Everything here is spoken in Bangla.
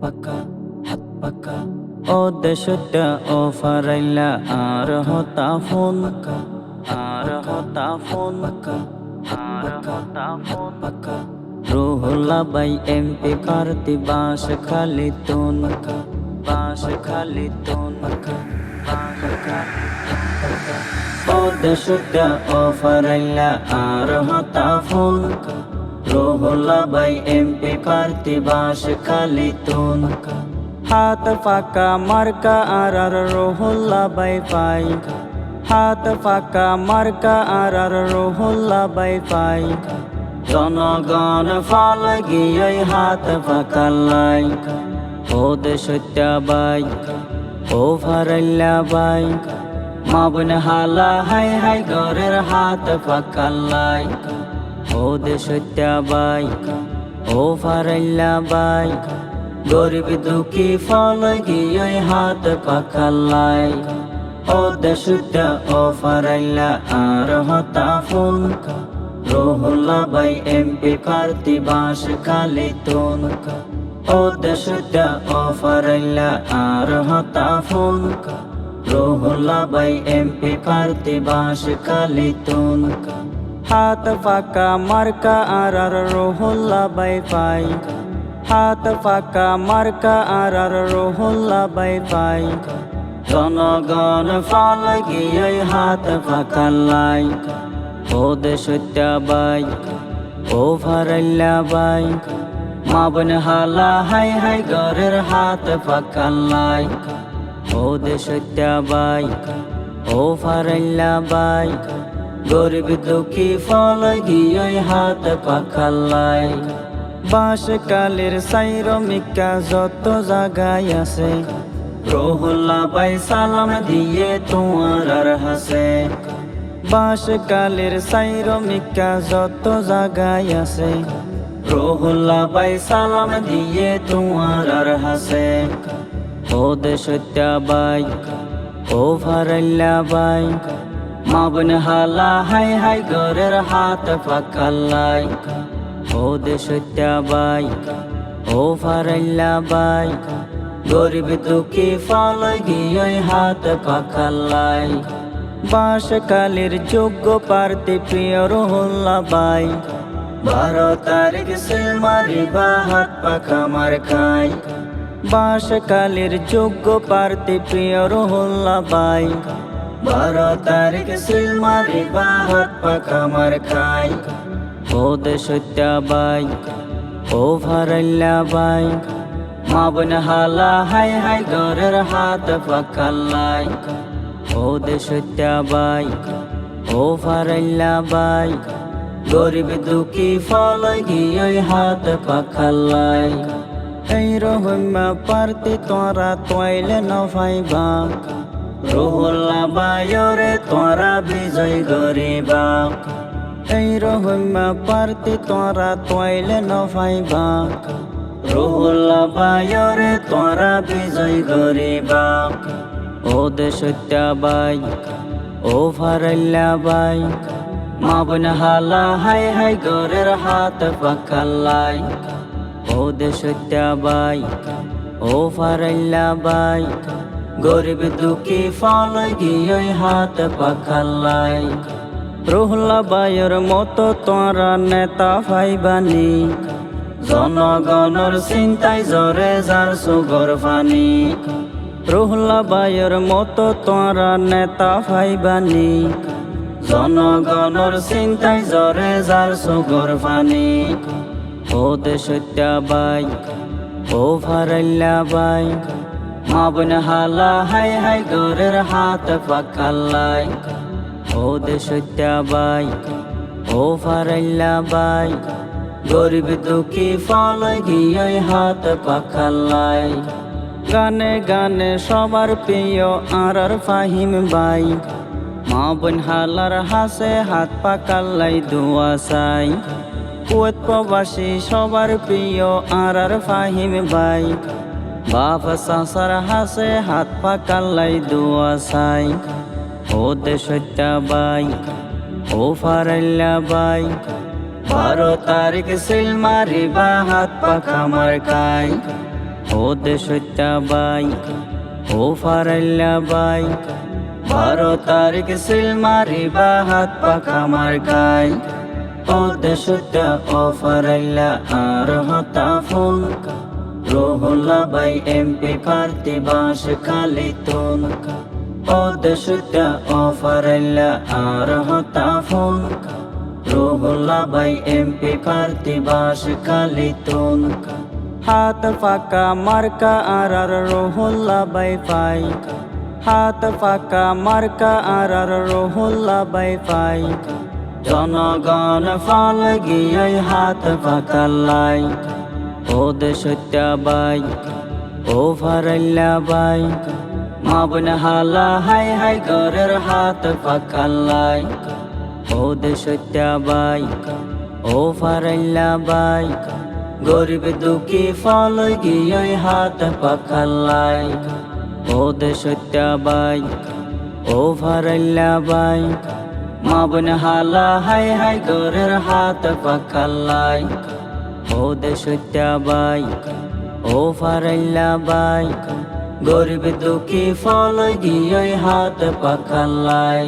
পাকা হাত পাকা ও দেশটা ও ফারাইলা আর হতা ফোন। আর হতা ফোন। পাকা আর হতা ফোন পাকা রুহুল্লা বাই এমপি কার্তি বাস খালি তুন। বাস খালি তুন। খালি ও দেশটা ও ফারাইলা আর হতা ফোন। বাই এমপি কার্তি বাস খালি তুন। হাত ফাঁকা মার্কা আর আর রোহুল্লা বাই পাই। হাত ফাঁকা মার্কা আর আর রোহুল্লা বাই পাই। জনগণ ফল গিয়ে হাত ফাঁকা লাই। ও দেশত্যা বাই, ও ফারাল্লা বাই। মাবন হালা হাই হাই গরের হাত ফাঁকা লাই। ও দেশত্যা বাই ও ফারাল্লা বাই গরিব দুঃখী ফল গিয়ে হাত পাখালাই ও দেশটা ও ফারাইলা আর হতা ফোন রোহুল্লা বাই এমপি কার্তি বাস কালি তুন ও দেশটা ও ফারাইলা আর হতা ফোন রোহুল্লা বাই এমপি কার্তি বাস কালি তুন হাত ফাঁকা মার্কা আর আর রোহুল্লা বাই পাই হাত ফাঁকা মার্কা আর আর রোহুল্লা বাই পাই জনগণ ফল গিয়ে হাত ফাঁকা লাই। ও দেশত্যা বাই ও ফারাল্লা বাই। মাবন হালা হাই হাই গরের হাত ফাঁকা লাই। ও দেশত্যা বাই ও ফারাল্লা বাই। গরিব দুঃখী ফল গিয়ে হাত পাখা লাই বাস কালের সাইরমিকা যত জাগায় আছে। রহুল্লা বাই সালাম দিয়ে তোমার আর হাসে। বাস কালের সাইরমিকা যত জাগায় আছে। রহুল্লা বাই সালাম দিয়ে তোমার আর হাসে। ও বাই ও ফারাল্লা বাই মাবন হালা, হাই হাই গরের হাত পাকাল্লাই। ও দেশত্যা বাই, ও ফারাল্লা বাই। গরিব দুঃখী ফল গিয়ে হাত পাখাল্লাই বাস কালের যোগ্য প্রার্থী প্রিয় রহুল্লা বাই। বারো তারিখ সে মারিবা হাত পাখা মার খাই। বাস কালের যোগ্য প্রার্থী প্রিয় রহুল্লা বাই। বারো তারিখ সিল মারিবা হাত পাখা মার খাই। ও দেশত্যা বাই ও ফারাল্লা বাই মাবন হালা হাই হাই গরের হাত পাকাল্লাই ও দেশত্যা বাই ও ফারাল্লা বাই গরিব দুঃখী ফল গিয়ে হাত পাখাল্লাই এই রহম্যা পারতি তোরা তোয়াইলে নভাইবা রহুল্লা বায়রে তোরা বিজয় গরিবা এই রহম্যা পারতি তোরা তোয়াইলে নভাইবা রহুল্লা বায়রে তোরা বিজয় গরিবা ও দেশত্যা বাই ও ফারাল্লা বাই মাবন হালা হাই হাই গরের হাত পাকাল্লাই। ও দেশত্যা বাই ও ফারাল্লা বাই গরিব দুঃখী ফল গিয়ে হাত পাখাল্লাই রহুল্লা বায়ুর মতো তোরা নেতা ভাইবানি জনগণর চিন্তায় জরে যার সুগর ফানি। রহুল্লা বায়ুর মতো তোরা নেতা ভাইবানি জনগণর চিন্তায় জরে যার সুগর ফানি। ও দেশত্যা বাই ও ফারাল্লা বাই মাবন হালা, হাই হাই গরের হাত পাকাল্লাই। ও দেশত্যা বাই ও ফারাল্লা বাই। গরিব দুঃখী ফল গিয়ে হাত পাখাল্লাই গানে গানে সবার প্রিয় আর আর ফাহিম বাই। মা বোন হালার হাসে হাত পাকাল্লাই চাই। কুয়েত প্রবাসী সবার প্রিয় আর আর ফাহিম বাই। বাপ সাসার হাসে হাত পাকাল্লাই দুয়া চাই ও দেশত্যা বাই, ও ফারাল্লা বাই। বারো তারিখ সিল মারিবা হাত পাখা মার খাই। ও দেশত্যা বাই, ও ফারাল্লা বাই। বারো তারিখ সিল মারিবা হাত পাখা মার খাই। ও দেশত্যা ও ফারাল্লা আর হতা ফোন রোহুল্লা বাই এমপি প্রার্থী বাস খালি তুন ও দেশত্যা ও ফারাল্লা আর হতা ফোন রোহুল্লা বাই এমপি প্রার্থী বাস খালি তুন হাত ফাঁকা মার্কা আর আর রোহুল্লা বাই পাই হাত ফাঁকা মার্কা আর আর রোহুল্লা বাই পাই জনগণ ফল গিয়ে হাত ফাঁকা লাই বাই বাই। হাই বাই বাই। গরিব দুঃখী ফল গিয়ে হাত পাখালাই ও দেশত্যা বাই, ও ফারাল্লা বাই। মাবন হালা হাই হাই গরের হাত পাখালাই ও দেশত্যা বাই ও ফারাল্লা বাই গরিব দুঃখী ফল গিয়ে হাত পাখালাই